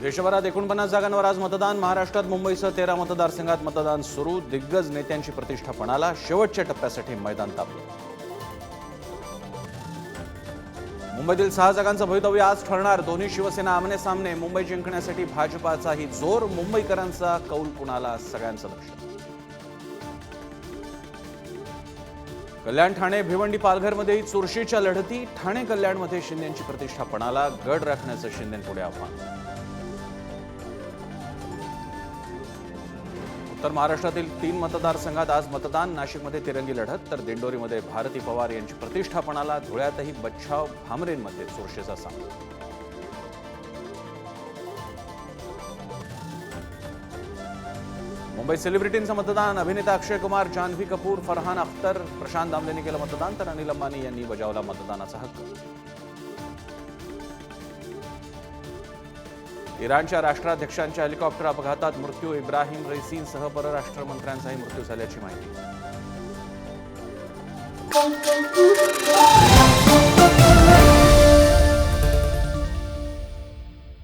देशभरात एकोणपन्नास जागांवर आज मतदान. महाराष्ट्रात मुंबईसह तेरा मतदारसंघात मतदान सुरू. दिग्गज नेत्यांची प्रतिष्ठा पणाला शेवटच्या टप्प्यासाठी मैदान तापलं. मुंबईतील सहा जागांचं भवितव्य आज ठरणार. दोन्ही शिवसेना आमने सामने. मुंबई जिंकण्यासाठी भाजपाचाही जोर. मुंबईकरांचा कौल कुणाला सगळ्यांचं लक्ष? कल्याण ठाणे भिवंडी पालघरमध्येही चुरशीच्या लढती. ठाणे कल्याणमध्ये शिंदेची प्रतिष्ठा पणाला गड राखण्याचं शिंदेपुढे आव्हान. तर महाराष्ट्रातील तीन मतदारसंघात आज मतदान नाशिकमध्ये तिरंगी लढत तर दिंडोरीमध्ये भारती पवार यांची प्रतिष्ठापणाला धुळ्यातही बच्छाव भामरेंमध्ये चोरशेचा सामना. मुंबई सेलिब्रिटींचं मतदान अभिनेता अक्षय कुमार जान्हवी कपूर फरहान अख्तर प्रशांत दामलेंनी केलं मतदान तर अनिल अंबानी यांनी बजावला मतदानाचा हक्क. इराणच्या राष्ट्राध्यक्षांच्या हेलिकॉप्टर अपघातात मृत्यू इब्राहिम रैसींसह परराष्ट्र मंत्र्यांचाही मृत्यू झाल्याची माहिती.